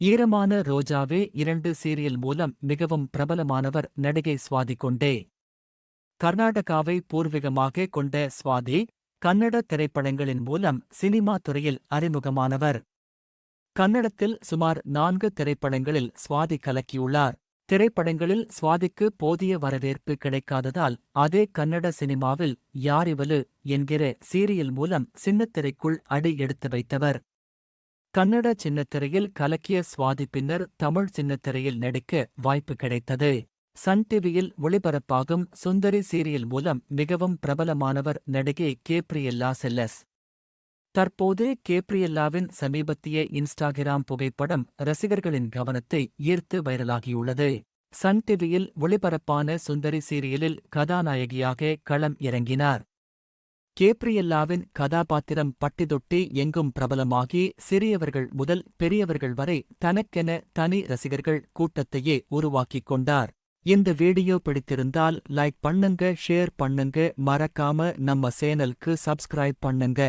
ஈரமான ரோஜாவே இரண்டு சீரியல் மூலம் மிகவும் பிரபலமானவர் நடிகை சுவாதி கொண்டே. கர்நாடகாவை பூர்வீகமாக கொண்ட சுவாதி கன்னட திரைப்படங்களின் மூலம் சினிமா துறையில் அறிமுகமானவர். கன்னடத்தில் சுமார் நான்கு திரைப்படங்களில் சுவாதி கலக்கியுள்ளார். திரைப்படங்களில் சுவாதிக்கு போதிய வரவேற்பு கிடைக்காததால் அதே கன்னட சினிமாவில் யாரிவலு என்கிற சீரியல் மூலம் சின்னத்திரைக்குள் அடி எடுத்து வைத்தவர். கன்னட சின்னத்திரையில் கலக்கிய சுவாதி பின்னர் தமிழ் சின்னத்திரையில் நடிக்க வாய்ப்பு கிடைத்தது. சன் டிவியில் ஒளிபரப்பாகும் சுந்தரி சீரியல் மூலம் மிகவும் பிரபலமானவர் நடிகை கேப்ரியல்லா செல்லஸ். தற்போது கேப்ரியல்லாவின் சமீபத்திய இன்ஸ்டாகிராம் புகைப்படம் ரசிகர்களின் கவனத்தை ஈர்த்து வைரலாகியுள்ளது. சன் டிவியில் ஒளிபரப்பான சுந்தரி சீரியலில் கதாநாயகியாக களம் இறங்கினார். கேப்ரியல்லாவின் கதாபாத்திரம் பட்டிதொட்டி எங்கும் பிரபலமாகி சிறியவர்கள் முதல் பெரியவர்கள் வரை தனக்கென தனி ரசிகர்கள் கூட்டத்தையே உருவாக்கிக் கொண்டார். இந்த வீடியோ பிடித்திருந்தால் லைக் பண்ணுங்க ஷேர் பண்ணுங்க மறக்காம நம்ம சேனலுக்கு சப்ஸ்கிரைப் பண்ணுங்க.